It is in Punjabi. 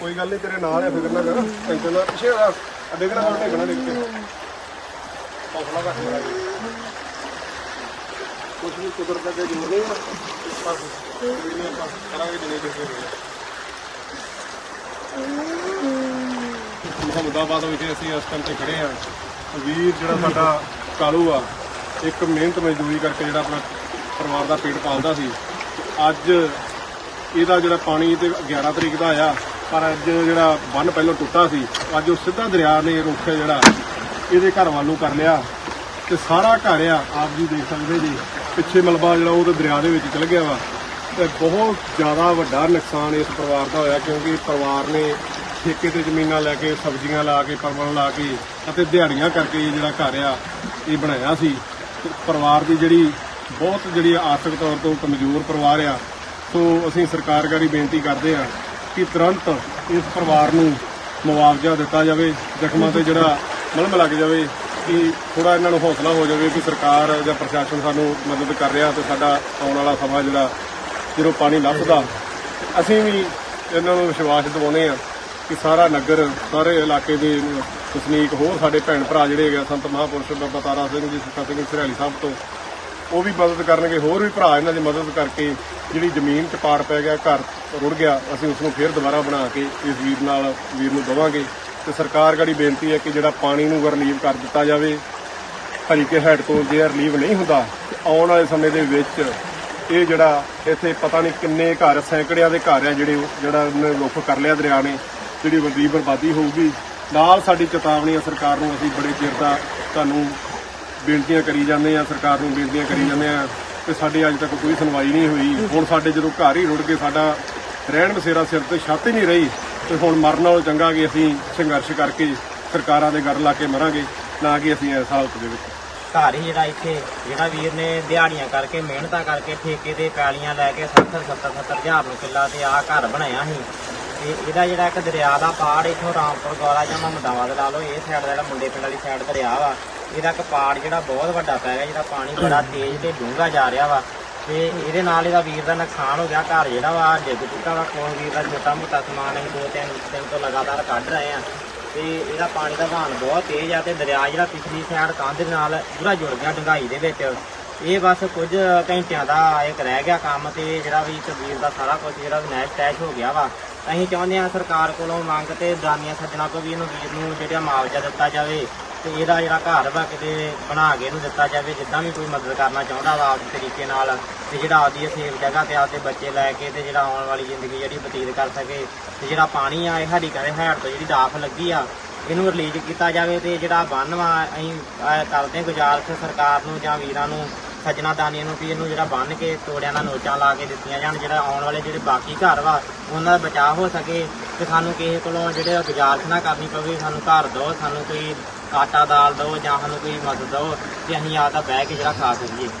ਕੋਈ ਗੱਲ ਨਹੀਂ, ਤੇਰੇ ਨਾਲ ਆ, ਫਿਕਰ ਨਾ ਕਰ। ਟੈਨਸ਼ਨ ਨਾ ਪਿੱਛੇ ਆ ਆ ਡਿੱਗਣਾ ਕੋਈ ਡਿੱਗਣਾ ਡਿੱਗ ਕੇ। ਹੌਸਲਾ ਰੱਖ ਮੇਰਾ ਵੀ ਕੁਦਰਤ ਦੇ ਜੋਰ ਨਹੀਂ ਆ। ਪਰ ਜਿਹੜੀਆਂ ਆਪਾਂ ਕਰਾਂਗੇ ਜਿੰਨੇ ਜਿੰਨੇ ਮੁਹੰਮਦਾਬਾਦ ਵਿਖੇ ਅਸੀਂ ਇਸ ਟਾਈਮ ਤੇ ਖੜੇ ਆ ਵੀਰ ਜਿਹੜਾ ਸਾਡਾ ਕਾਲੂ ਆ, ਇੱਕ ਮਿਹਨਤ ਮਜ਼ਦੂਰੀ ਕਰਕੇ ਜਿਹੜਾ ਆਪਣਾ ਪਰਿਵਾਰ ਦਾ ਪੇਟ ਪਾਲਦਾ ਸੀ। ਅੱਜ ਇਹਦਾ ਜਿਹੜਾ ਪਾਣੀ ਤੇ 11 ਤਰੀਕ ਦਾ ਆਇਆ ਪਰ ਅੱਜ ਜਿਹੜਾ ਬੰਨ ਪਹਿਲਾਂ ਟੁੱਟਾ ਸੀ, ਅੱਜ ਉਹ ਸਿੱਧਾ ਦਰਿਆ ਨੇ ਰੁੱਖ ਜਿਹੜਾ, ਇਹਦੇ ਘਰ ਵੱਲੋਂ ਕਰ ਲਿਆ। ਤੇ ਸਾਰਾ ਘਰ ਆ, ਆਪ ਜੀ ਦੇਖ ਸਕਦੇ ਜੀ, ਪਿੱਛੇ ਮਲਬਾ ਜਿਹੜਾ ਉਹ ਤੇ ਦਰਿਆ ਦੇ ਵਿੱਚ ਚਲ ਗਿਆ ਵਾ। ਤੇ ਬਹੁਤ ਜ਼ਿਆਦਾ ਵੱਡਾ ਨੁਕਸਾਨ ਇਸ ਪਰਿਵਾਰ ਦਾ ਹੋਇਆ, ਕਿਉਂਕਿ ਪਰਿਵਾਰ ਨੇ ਠੇਕੇ ਤੇ ਜ਼ਮੀਨਾਂ ਲੈ ਕੇ, ਸਬਜ਼ੀਆਂ ਲਾ ਕੇ, ਪਰਵਲ ਲਾ ਕੇ ਅਤੇ ਦਿਹਾੜੀਆਂ ਕਰਕੇ ਇਹ ਜਿਹੜਾ ਘਰ ਆ, ਇਹ ਬਣਾਇਆ ਸੀ। ਪਰਿਵਾਰ ਦੀ ਜਿਹੜੀ ਬਹੁਤ ਜਿਹੜੀ ਆਰਥਿਕ ਤੌਰ ਤੋਂ ਕਮਜ਼ੋਰ ਪਰਿਵਾਰ ਆ, ਸੋ ਅਸੀਂ ਸਰਕਾਰ ਸਰਕਾਰਗਾਰੀ ਬੇਨਤੀ ਕਰਦੇ ਆ ਕਿ ਤੁਰੰਤ ਇਸ ਪਰਿਵਾਰ ਨੂੰ ਮੁਆਵਜ਼ਾ ਦਿੱਤਾ ਜਾਵੇ ਜ਼ਖਮਾਂ ਤੇ ਜਿਹੜਾ ਮਲਮ ਲੱਗ ਜਾਵੇ ਕਿ ਥੋੜਾ ਇਹਨਾਂ ਨੂੰ ਹੌਸਲਾ ਹੋ ਜਾਵੇ ਕਿ ਸਰਕਾਰ ਜਾਂ ਪ੍ਰਸ਼ਾਸਨ ਸਾਨੂੰ ਮਦਦ ਕਰ ਰਿਹਾ ਤੇ ਸਾਡਾ ਆਉਣ ਵਾਲਾ ਸਮਾਂ ਜਿਹੜਾ ਜਦੋਂ ਪਾਣੀ ਲੱਭਦਾ ਅਸੀਂ ਵੀ ਇਹਨਾਂ ਨੂੰ ਵਿਸ਼ਵਾਸ ਦਿਵਾਉਂਦੇ ਆ ਕਿ ਸਾਰਾ ਨਗਰ ਸਾਰੇ ਇਲਾਕੇ ਦੇ ਵਸਨੀਕ ਹੋਰ ਸਾਡੇ ਭੈਣ ਭਰਾ ਜਿਹੜੇ ਹੈਗੇ ਆ, ਸੰਤ ਮਹਾਂਪੁਰਸ਼ ਬਾਬਾ ਤਾਰਾ ਸਿੰਘ ਜੀ ਸੁੱਖਾ ਸਿੰਘ ਸਰਿਆਲੀ ਸਾਹਿਬ ਤੋਂ ਉਹ ਵੀ ਮਦਦ ਕਰਨਗੇ ਹੋਰ ਵੀ ਭਰਾ ਇਹਨਾਂ ਦੀ ਮਦਦ ਕਰਕੇ ਜਿਹੜੀ ਜ਼ਮੀਨ 'ਚ ਪਾੜ ਪੈ ਗਿਆ, ਘਰ ਰੁੜ ਗਿਆ, ਅਸੀਂ ਉਸ ਨੂੰ ਫੇਰ ਦੁਬਾਰਾ ਬਣਾ ਕੇ ਇਸ ਵੀਰ ਨਾਲ, ਵੀਰ ਨੂੰ ਦਵਾਂਗੇ। ਤੇ ਸਰਕਾਰ ਗਾੜੀ ਬੇਨਤੀ ਹੈ ਕਿ ਜਿਹੜਾ ਪਾਣੀ ਨੂੰ ਰਿਲੀਵ ਕਰ ਦਿੱਤਾ ਜਾਵੇ ਹਰੀਕੇ ਹੈਡ ਤੋਂ ਜੇ ਰਿਲੀਵ ਨਹੀਂ ਹੁੰਦਾ ਆਉਣ ਵਾਲੇ ਸਮੇਂ ਦੇ ਵਿੱਚ ਇਹ ਜਿਹੜਾ ਇੱਥੇ ਪਤਾ ਨਹੀਂ ਕਿੰਨੇ ਘਰ ਸੈਂਕੜਿਆਂ ਦੇ ਘਰ ਆ ਜਿਹੜੇ ਜਿਹੜਾ ਉਹਨੇ ਰੁੱਖ ਕਰ ਲਿਆ ਦਰਿਆ ਨੇ, ਜਿਹੜੀ ਵੱਡੀ ਬਰਬਾਦੀ ਹੋਊਗੀ। ਨਾਲ ਸਾਡੀ ਚੇਤਾਵਨੀ ਹੈ, ਸਰਕਾਰ ਨੂੰ ਅਸੀਂ ਬੜੇ ਚਿਰ ਦਾ ਤੁਹਾਨੂੰ ਬੇਨਤੀਆਂ ਕਰੀ ਜਾਂਦੇ ਆ ਸਰਕਾਰ ਨੂੰ ਬੇਨਤੀਆਂ ਕਰੀ ਜਾਂਦੇ ਆ ਤੇ ਸਾਡੀ ਅੱਜ ਤੱਕ ਕੋਈ ਸੁਣਵਾਈ ਨਹੀਂ ਹੋਈ। ਹੁਣ ਸਾਡੇ ਜਦੋਂ ਘਰ ਹੀ ਰੁੜ ਕੇ ਸਾਡਾ ਰਹਿਣ ਬਸੇਰਾ ਸਿਰ ਤੇ ਛੱਤ ਹੀ ਨਹੀਂ ਰਹੀ, ਤੇ ਹੁਣ ਮਰਨ ਨਾਲੋਂ ਚੰਗਾ ਕਿ ਅਸੀਂ ਸੰਘਰਸ਼ ਕਰਕੇ ਸਰਕਾਰਾਂ ਦੇ ਗੱਲ ਲਾ ਕੇ ਮਰਾਂਗੇ, ਨਾ ਕਿ ਅਸੀਂ ਇਸ ਹਾਲਤ ਦੇ ਵਿੱਚ। ਘਰ ਹੀ ਜਿਹੜਾ ਇੱਥੇ, ਜਿਹੜਾ ਵੀਰ ਨੇ ਦਿਹਾੜੀਆਂ ਕਰਕੇ, ਮਿਹਨਤਾਂ ਕਰਕੇ ਠੇਕੇ ਤੇ ਪੈਲੀਆਂ ਲੈ ਕੇ 60 70 70 ਹਜ਼ਾਰ ਨੂੰ ਕਿੱਲਾ ਤੇ ਆਹ ਘਰ ਬਣਾਇਆ ਸੀ। ਤੇ ਇਹਦਾ ਜਿਹੜਾ ਇੱਕ ਦਰਿਆ ਦਾ ਪਾੜ ਇੱਥੋਂ ਰਾਮਪੁਰ, ਗੌਰਾ ਜਾਂ ਮਮਦਾਵਾਦ ਲਾ ਲਓ, ਇਹ ਸਾਈਡ ਦਾ ਜਿਹੜਾ ਮੁੰਡੇ ਪਿੰਡ ਵਾਲੀ ਸਾਈਡ ਦਰਿਆ ਵਾ ਇਹਦਾ ਇੱਕ ਪਾੜ ਜਿਹੜਾ ਬਹੁਤ ਵੱਡਾ ਪੈ ਗਿਆ ਜਿਹੜਾ ਪਾਣੀ ਬੜਾ ਤੇਜ਼ ਤੇ ਡੂੰਘਾ ਜਾ ਰਿਹਾ ਵਾ ਤੇ ਇਹਦੇ ਨਾਲ ਇਹਦਾ ਵੀਰ ਦਾ ਨੁਕਸਾਨ ਹੋ ਗਿਆ, ਘਰ ਜਿਹੜਾ ਵਾ ਡਿੱਗ ਚੁੱਕਾ ਵਾ, ਕੋਲ ਵੀਰ ਦਾ ਛੋਟਾ ਮੋਟਾ ਸਮਾਨ ਅਸੀਂ ਦੋ ਤਿੰਨ ਦਿਨ ਤੋਂ ਲਗਾਤਾਰ ਕੱਢ ਰਹੇ ਆ ਤੇ ਇਹਦਾ ਪਾਣੀ ਦਾ ਵਹਾਅ ਬਹੁਤ ਤੇਜ਼ ਆ ਤੇ ਦਰਿਆ ਜਿਹੜਾ ਪਿਛਲੀ ਸਾਈਡ ਕੰਧ ਦੇ ਨਾਲ ਪੂਰਾ ਜੁੜ ਗਿਆ ਡੰਗਾਈ ਦੇ ਵਿੱਚ। ਇਹ ਬਸ ਕੁਝ ਘੰਟਿਆਂ ਦਾ ਇੱਕ ਰਹਿ ਗਿਆ ਕੰਮ ਤੇ ਜਿਹੜਾ ਵੀ ਕਬੀਰ ਦਾ ਸਾਰਾ ਕੁਝ ਜਿਹੜਾ ਨੈਸ਼ ਟੈਸ਼ ਹੋ ਗਿਆ ਵਾ। ਅਸੀਂ ਚਾਹੁੰਦੇ ਹਾਂ ਸਰਕਾਰ ਕੋਲੋਂ ਮੰਗ ਤੇ ਦਾਨੀਆਂ ਸੱਜਣਾ ਤੋਂ ਵੀ ਇਹਨੂੰ ਵੀਰ ਨੂੰ ਜਿਹੜਾ ਮੁਆਵਜ਼ਾ ਦਿੱਤਾ ਜਾਵੇ। ਤੇ ਇਹਦਾ ਜਿਹੜਾ ਘਰ ਵਾ ਕਿਤੇ ਬਣਾ ਕੇ ਇਹਨੂੰ ਦਿੱਤਾ ਜਾਵੇ, ਜਿੱਦਾਂ ਵੀ ਕੋਈ ਮਦਦ ਕਰਨਾ ਚਾਹੁੰਦਾ ਵਾ ਆਪਦੇ ਤਰੀਕੇ ਨਾਲ, ਤੇ ਜਿਹੜਾ ਆਪਦੀ ਇਹ ਸੇਫ ਜਗ੍ਹਾ ਤੇ ਆਪਦੇ ਬੱਚੇ ਲੈ ਕੇ ਤੇ ਜਿਹੜਾ ਆਉਣ ਵਾਲੀ ਜ਼ਿੰਦਗੀ ਜਿਹੜੀ ਬਤੀਤ ਕਰ ਸਕੇ, ਤੇ ਜਿਹੜਾ ਪਾਣੀ ਆ, ਇਹ ਸਾਡੀ ਕਦੇ ਹੈੜ ਤੋਂ ਜਿਹੜੀ ਡਾਫ ਲੱਗੀ ਆ, ਇਹਨੂੰ ਰਿਲੀਜ਼ ਕੀਤਾ ਜਾਵੇ ਤੇ ਜਿਹੜਾ ਬੰਨ ਵਾ, ਅਸੀਂ ਕਰਦੇ ਹਾਂ ਗੁਜ਼ਾਰਿਸ਼ ਸਰਕਾਰ ਨੂੰ ਜਾਂ ਵੀਰਾਂ ਨੂੰ, ਸੱਜਣਾ ਦਾਨੀਆਂ ਨੂੰ ਵੀ ਇਹਨੂੰ ਜਿਹੜਾ ਬੰਨ ਕੇ ਤੋੜਿਆਂ ਨਾਲ ਨੋਚਾਂ ਲਾ ਕੇ ਦਿੱਤੀਆਂ ਜਾਣ, ਜਿਹੜਾ ਆਉਣ ਵਾਲੇ ਜਿਹੜੇ ਬਾਕੀ ਘਰ ਵਾ, ਉਹਨਾਂ ਦਾ ਬਚਾਅ ਹੋ ਸਕੇ, ਤੇ ਸਾਨੂੰ ਕਿਸੇ ਕੋਲੋਂ ਜਿਹੜੇ ਗੁਜ਼ਾਰਿਸ਼ ਨਾ ਕਰਨੀ ਪਵੇ, ਸਾਨੂੰ ਘਰ ਦਿਓ ਸਾਨੂੰ ਕੋਈ ਆਟਾ ਦਾਲ ਦਿਓ ਜਾਂ ਸਾਨੂੰ ਕੋਈ ਮਦਦ ਦਿਓ ਤੇ ਅਸੀਂ ਆਪਦਾ ਬਹਿ ਕੇ ਜਿਹੜਾ ਖਾ ਸਕੀਏ।